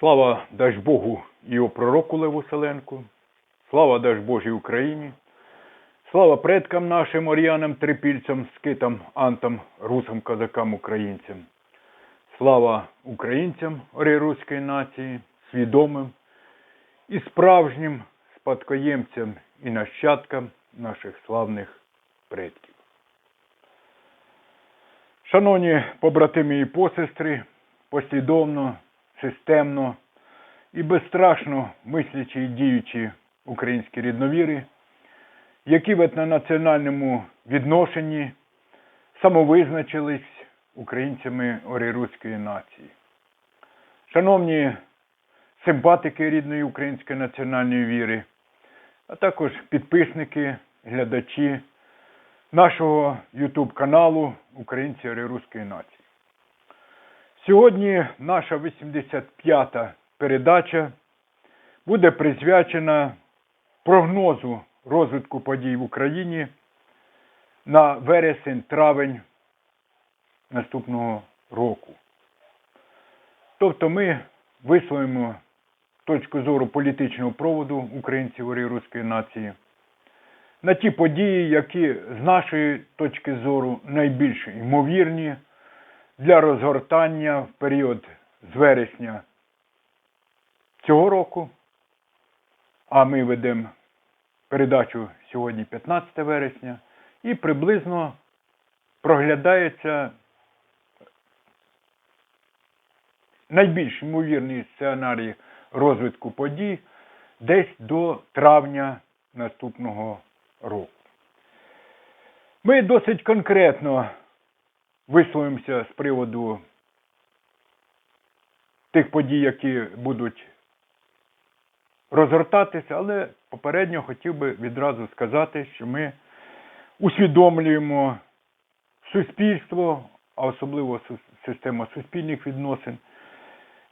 Слава дасть Богу і пророку Леву Селенку, слава дасть Божій Україні, слава предкам нашим оріянам, трипільцям, скитам, антам, русам, козакам, українцям. Слава українцям оріруської нації, свідомим і справжнім спадкоємцям і нащадкам наших славних предків. Шановні побратими і посестри, послідовно, системно і безстрашно мислячі і діючі українські рідновіри, які в етнонаціональному відношенні самовизначились українцями оріруської нації. Шановні симпатики рідної української національної віри, а також підписники, глядачі нашого YouTube каналу Українці Оріруської нації. Сьогодні наша 85-та передача буде присвячена прогнозу розвитку подій в Україні на вересень-травень наступного року. Тобто ми висловимо точку зору політичного проводу українців оріруської нації на ті події, які з нашої точки зору найбільш ймовірні для розгортання в період з вересня цього року, а ми ведемо передачу сьогодні 15 вересня, і приблизно проглядається найбільш ймовірний сценарій розвитку подій десь до травня наступного року. Ми досить конкретно висловимося з приводу тих подій, які будуть розгортатися, але попередньо хотів би відразу сказати, що ми усвідомлюємо суспільство, а особливо система суспільних відносин,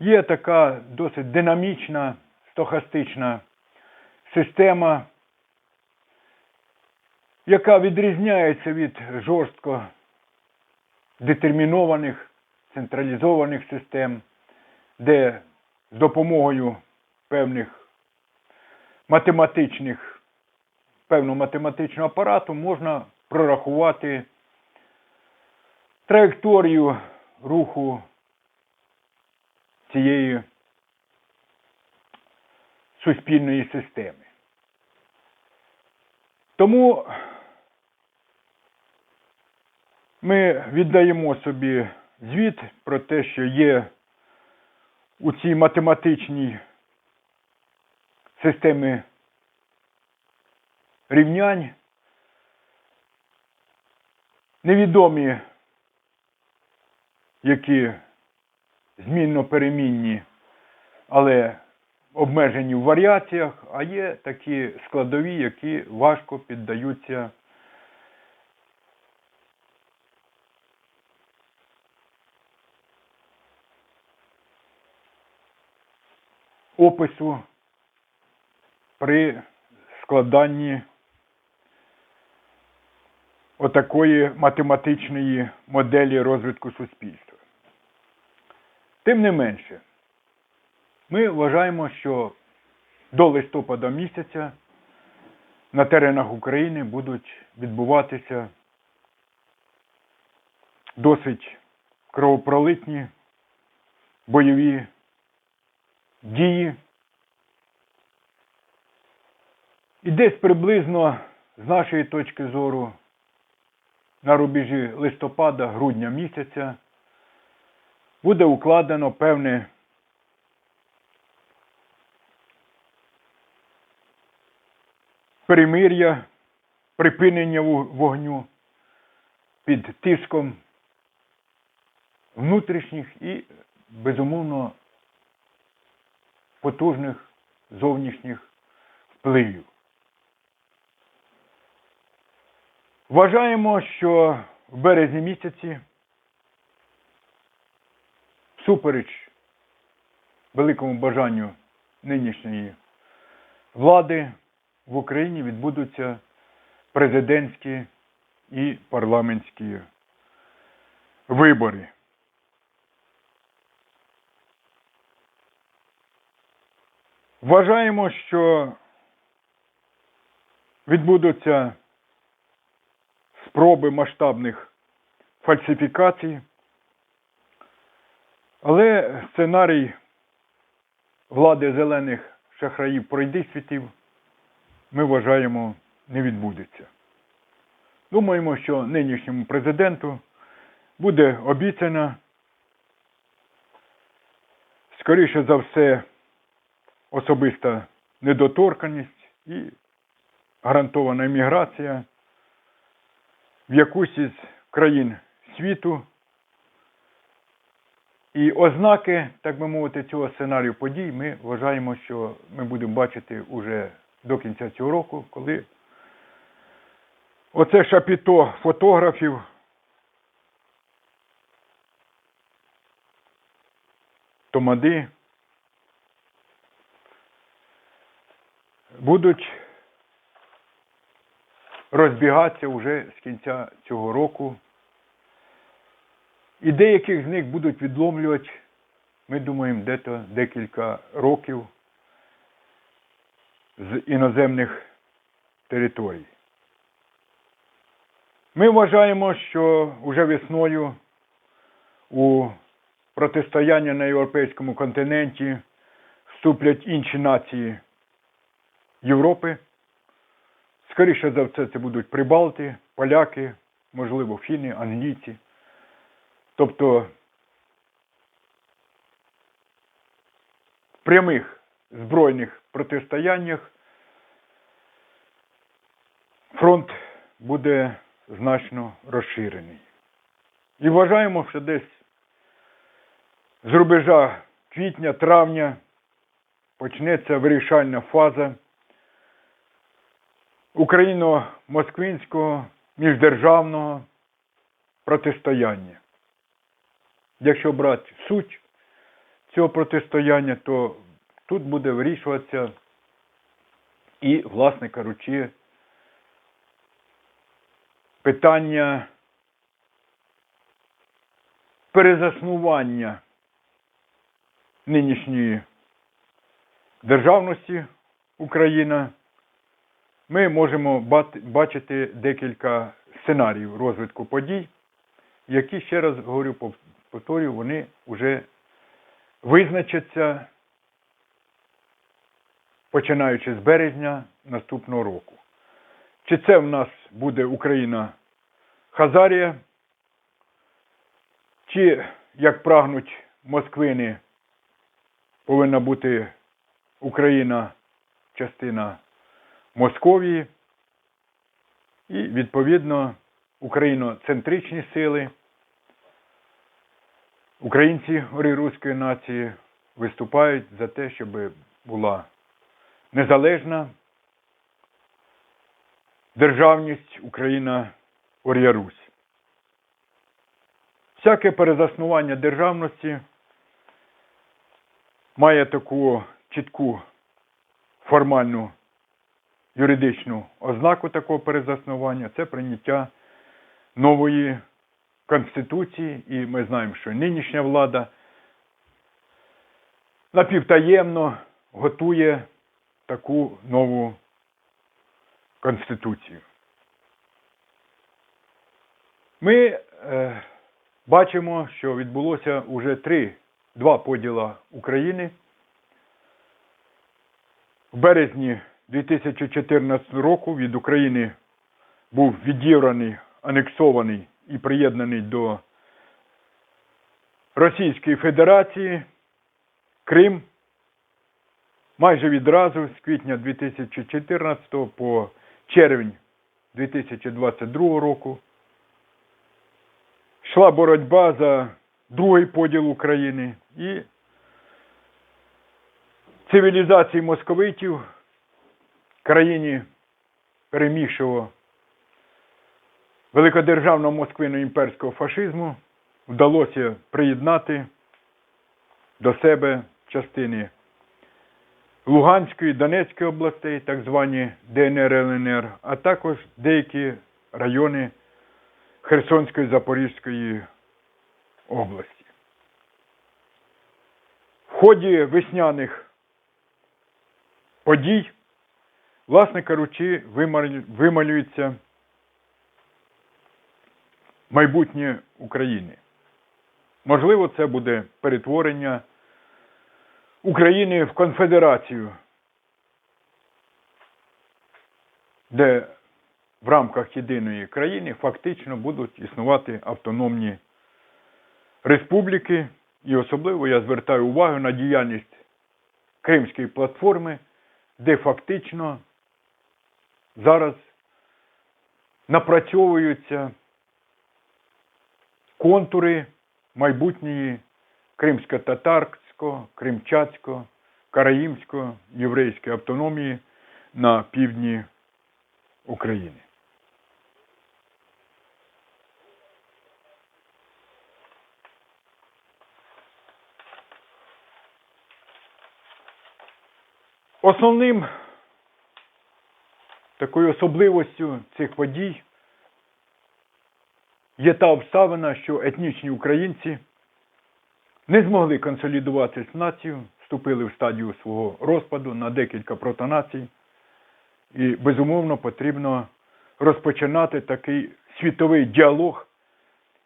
є така досить динамічна, стохастична система, яка відрізняється від жорстко детермінованих, централізованих систем, де з допомогою певних математичних, певного математичного апарату можна прорахувати траєкторію руху цієї суспільної системи. Тому ми віддаємо собі звіт про те, що є у цій математичній системі рівнянь. Невідомі, які змінно перемінні, але обмежені в варіаціях, а є такі складові, які важко піддаються опису при складанні отакої математичної моделі розвитку суспільства. Тим не менше, ми вважаємо, що до листопада місяця на теренах України будуть відбуватися досить кровопролитні бойові дії. І десь приблизно з нашої точки зору на рубежі листопада-грудня місяця буде укладено певне перемир'я, припинення вогню під тиском внутрішніх і, безумовно, потужних зовнішніх впливів. Вважаємо, що в березні місяці, всупереч великому бажанню нинішньої влади, в Україні відбудуться президентські і парламентські вибори. Вважаємо, що відбудуться спроби масштабних фальсифікацій, але сценарій влади зелених шахраїв пройди світів, ми вважаємо, не відбудеться. Думаємо, що нинішньому президенту буде обіцяна, скоріше за все, особиста недоторканність і гарантована імміграція в якусь із країн світу. І ознаки, так би мовити, цього сценарію подій ми вважаємо, що ми будемо бачити уже до кінця цього року, коли оце шапіто фотографів Томади будуть розбігатися вже з кінця цього року. І деяких з них будуть відломлювати, ми думаємо, дето декілька років з іноземних територій. Ми вважаємо, що вже весною у протистояння на європейському континенті вступлять інші нації Європи. Скоріше за все, це будуть прибалти, поляки, можливо, фіни, англійці. Тобто в прямих збройних протистояннях фронт буде значно розширений. І вважаємо, що десь з рубежа квітня-травня почнеться вирішальна фаза україно-москвинського міждержавного протистояння. Якщо брати суть цього протистояння, то тут буде вирішуватися і, власне кажучи, питання перезаснування нинішньої державності Україна, ми можемо бачити декілька сценаріїв розвитку подій, які, ще раз говорю, повторюю, вони вже визначаться, починаючи з березня наступного року. Чи це в нас буде Україна Хазарія, чи, як прагнуть Москвини, повинна бути Україна частина Московії і, відповідно, україноцентричні сили, українці руської нації виступають за те, щоб була незалежна державність Україна Орія Русь. Всяке перезаснування державності має таку чітку формальну юридичну ознаку такого перезаснування це прийняття нової конституції, і ми знаємо, що нинішня влада напівтаємно готує таку нову конституцію. Ми е, бачимо, що відбулося уже три, два поділа України. В березні 2014 року від України був відібраний, анексований і приєднаний до Російської Федерації. Крим майже відразу з квітня 2014 по червень 2022 року йшла боротьба за другий поділ України і цивілізації московитів країні перемігшого великодержавного москвино-імперського фашизму вдалося приєднати до себе частини Луганської, Донецької областей, так звані ДНР, ЛНР, а також деякі райони Херсонської, Запорізької області. В ході весняних подій, власне кажучи, вималю- вималюється майбутнє України. Можливо, це буде перетворення України в конфедерацію, де в рамках єдиної країни фактично будуть існувати автономні республіки, і особливо я звертаю увагу на діяльність Кримської платформи, де фактично зараз напрацьовуються контури майбутньої кримсько-татарсько, кримчацько, караїмсько, єврейської автономії на півдні України. Основним такою особливостю цих подій є та обставина, що етнічні українці не змогли консолідуватись в націю, вступили в стадію свого розпаду на декілька протонацій, і безумовно потрібно розпочинати такий світовий діалог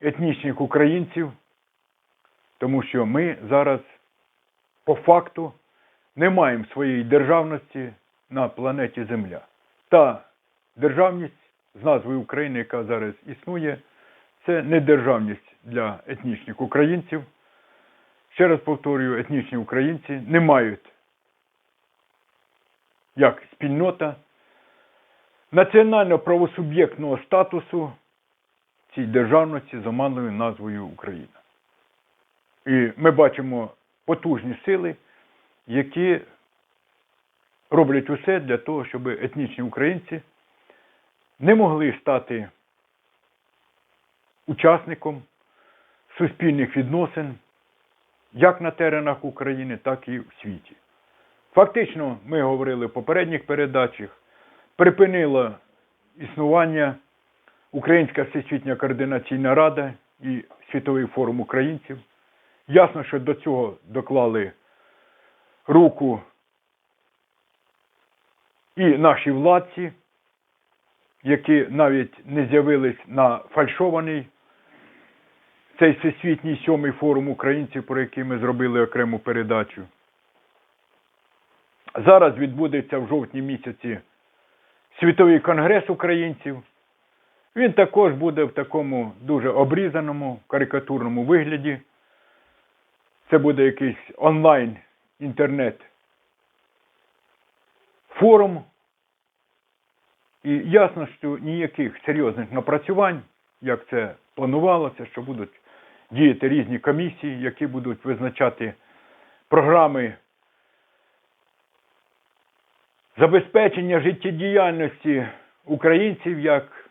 етнічних українців, тому що ми зараз по факту не маємо своєї державності на планеті Земля. Та державність з назвою України, яка зараз існує, це не державність для етнічних українців. Ще раз повторюю, етнічні українці не мають як спільнота національно-правосуб'єктного статусу цій державності з оманною назвою Україна. І ми бачимо потужні сили, які роблять усе для того, щоб етнічні українці не могли стати учасником суспільних відносин як на теренах України, так і в світі. Фактично, ми говорили в попередніх передачах, припинила існування Українська Всесвітня координаційна рада і Світовий форум українців. Ясно, що до цього доклали руку і наші владці, які навіть не з'явились на фальшований цей всесвітній сьомий форум українців, про який ми зробили окрему передачу. Зараз відбудеться в жовтні місяці Світовий конгрес українців. Він також буде в такому дуже обрізаному карикатурному вигляді. Це буде якийсь онлайн інтернет форум. І ясно, що ніяких серйозних напрацювань, як це планувалося, що будуть діяти різні комісії, які будуть визначати програми забезпечення життєдіяльності українців як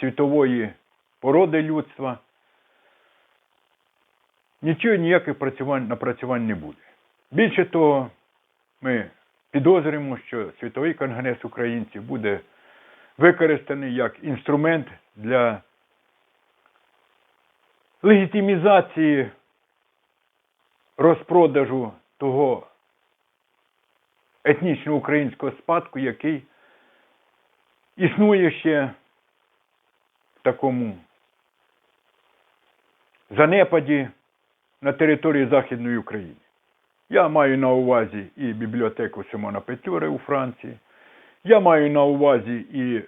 світової породи людства. Нічого ніяких працювань, напрацювань не буде. Більше того, ми підозрюємо, що Світовий конгрес українців буде використаний як інструмент для легітимізації розпродажу того етнічно українського спадку, який існує ще в такому занепаді на території Західної України. Я маю на увазі і бібліотеку Симона Петюри у Франції, я маю на увазі і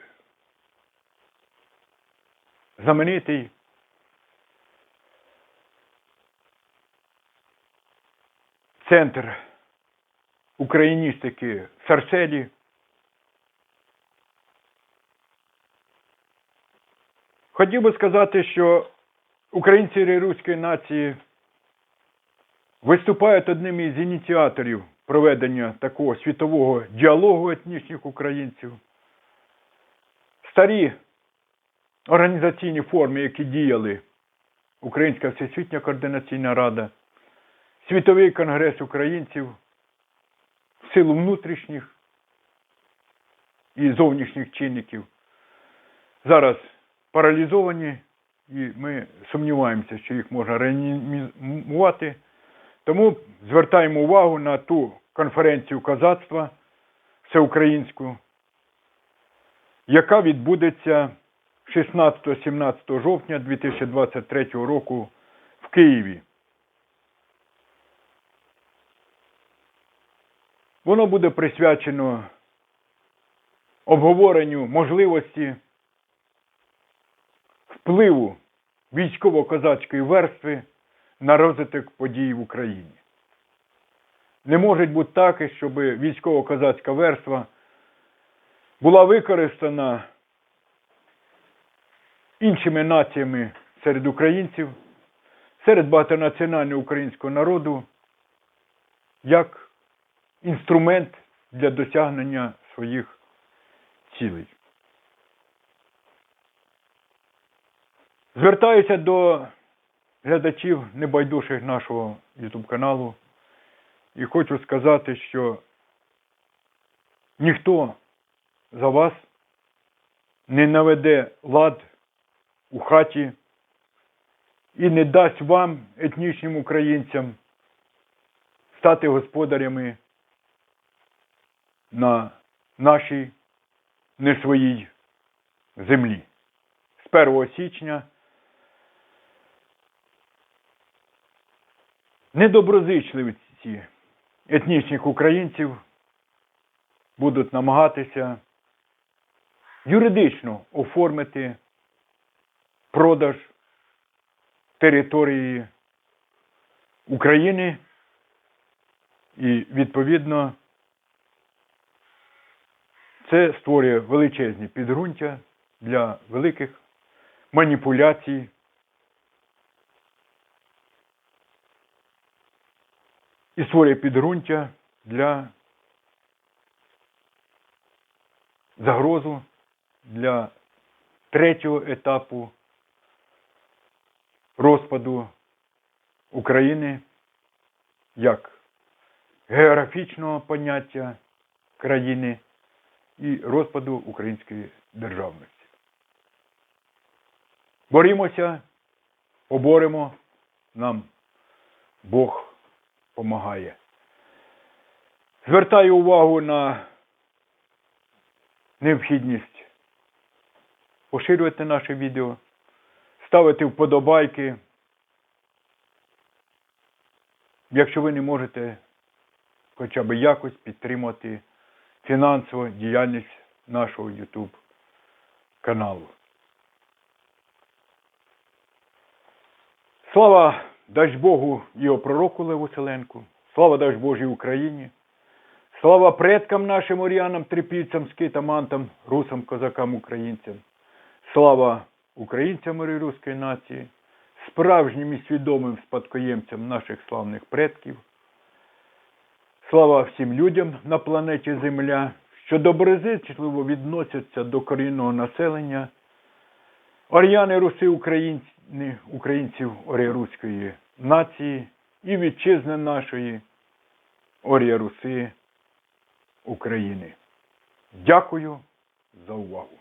знаменитий центр україністики в Сарселі. Хотів би сказати, що українці руської нації виступають одним із ініціаторів проведення такого світового діалогу етнічних українців. Старі організаційні форми, які діяли Українська Всесвітня координаційна рада, Світовий конгрес українців в силу внутрішніх і зовнішніх чинників зараз паралізовані, і ми сумніваємося, що їх можна реанімувати. Тому звертаємо увагу на ту конференцію козацтва всеукраїнську, яка відбудеться 16-17 жовтня 2023 року в Києві. Воно буде присвячено обговоренню можливості впливу військово-козацької верстви на розвиток подій в Україні. Не може бути так, щоб військово-козацька верства була використана іншими націями серед українців, серед багатонаціонального українського народу, як інструмент для досягнення своїх цілей. Звертаюся до глядачів небайдужих нашого YouTube каналу і хочу сказати, що ніхто за вас не наведе лад у хаті і не дасть вам, етнічним українцям, стати господарями на нашій не своїй землі. З 1 січня недоброзичливці етнічних українців будуть намагатися юридично оформити продаж території України і відповідно це створює величезні підґрунтя для великих маніпуляцій і створює підґрунтя для загрозу для третього етапу розпаду України як географічного поняття країни і розпаду української державності. Борімося, поборемо, нам Бог помагає. Звертаю увагу на необхідність поширювати наше відео, ставити вподобайки. Якщо ви не можете хоча б якось підтримати фінансово діяльність нашого YouTube каналу. Слава дасть Богу його пророку Леву Селенку, слава дасть Божій Україні, слава предкам нашим оріянам, трипільцям, скитам, антам, русам, козакам, українцям, слава українцям і нації, справжнім і свідомим спадкоємцям наших славних предків. Слава всім людям на планеті Земля, що доброзичливо відносяться до корінного населення, ор'яни Руси Українці, українців Орія-Руської нації і вітчизни нашої Орія Руси України. Дякую за увагу.